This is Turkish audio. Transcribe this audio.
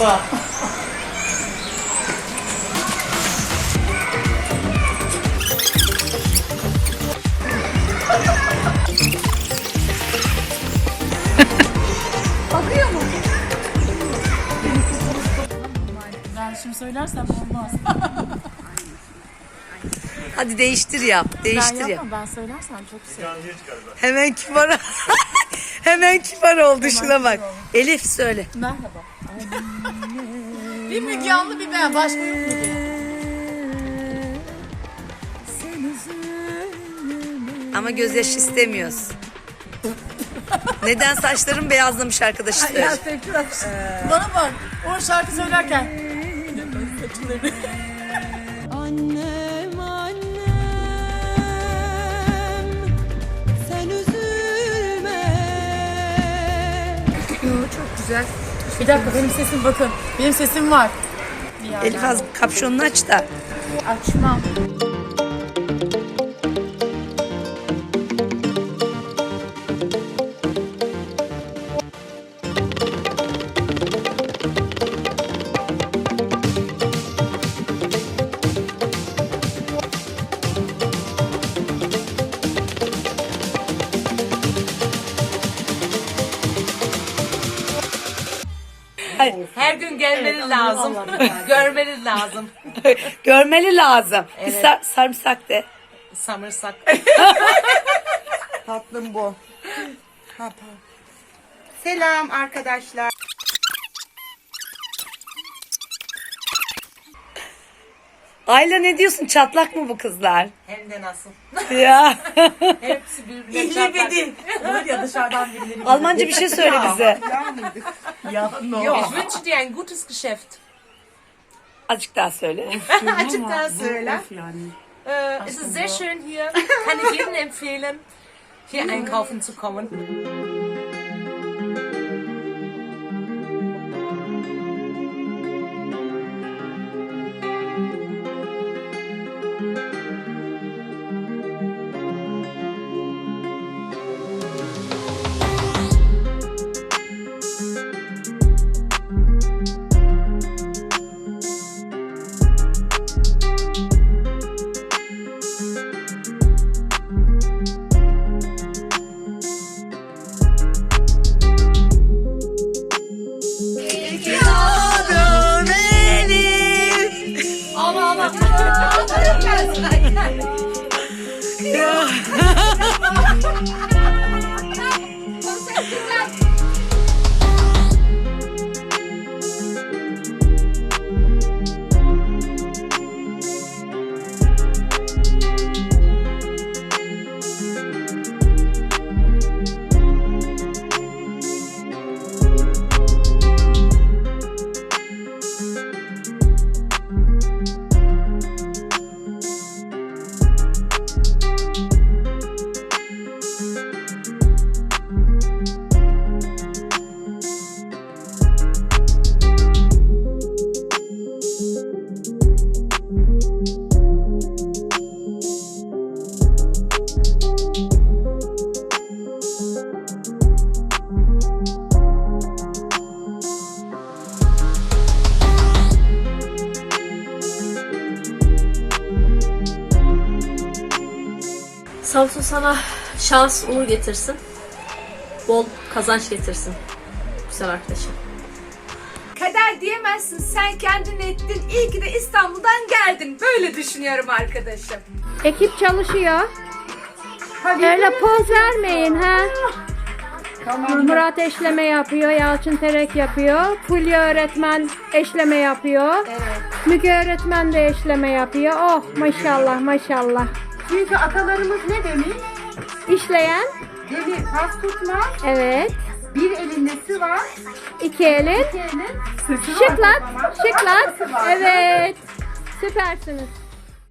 Bak. Şimdi söylersem olmaz. Hadi değiştir yap. ben Değiştir yap. yapmam ben söylersem çok sevinirim. Hemen kibar. Hemen kibar oldu şuna bak. Elif söyle. Merhaba. bir Müge Anlı bir ben. Başka yok mu diye. Ama gözyaşı istemiyoruz. Neden saçların beyazlamış arkadaşı söyle. Bana bak. O şarkı söylerken. Annem annem sen üzülme Bir dakika benim sesim bakın. Benim sesim var. Bir. Elif az kapşonunu aç da. Açmam. Her gün gelmeniz lazım. Görmeniz lazım. Görmeli lazım. Bir sar- sarımsak de. Samırsak. Tatlım bu. Ha, Selam arkadaşlar. Ayla ne diyorsun? Çatlak mı bu kızlar? Hem de nasıl. ya. Hepsi birbirine çarpar. Olur ya dışarıdan birileri. Almanca bir şey söyle bize. Ya, no. Ich wünsche dir ein gutes Geschäft. Azıcık daha söyle. Azıcık daha söyle. Äh, es ist sehr schön hier. Kann ich jedem empfehlen, hier einkaufen zu kommen. Samsun sana şans, uğur getirsin. Bol kazanç getirsin. Güzel arkadaşım. Kader diyemezsin sen kendin ettin. İyi ki de İstanbul'dan geldin. Böyle düşünüyorum arkadaşım. Ekip çalışıyor. Öyle poz vermeyin ha. Murat eşleme yapıyor, Yalçın Terek yapıyor, Fulya öğretmen eşleme yapıyor. Müge öğretmen de eşleme yapıyor. Oh maşallah maşallah. Çünkü atalarımız ne demiş? İşleyen, Eli pas tutmaz, evet. bir elinde su var, İki elin, iki elin şıklat, şıklat. Evet. Süpersiniz.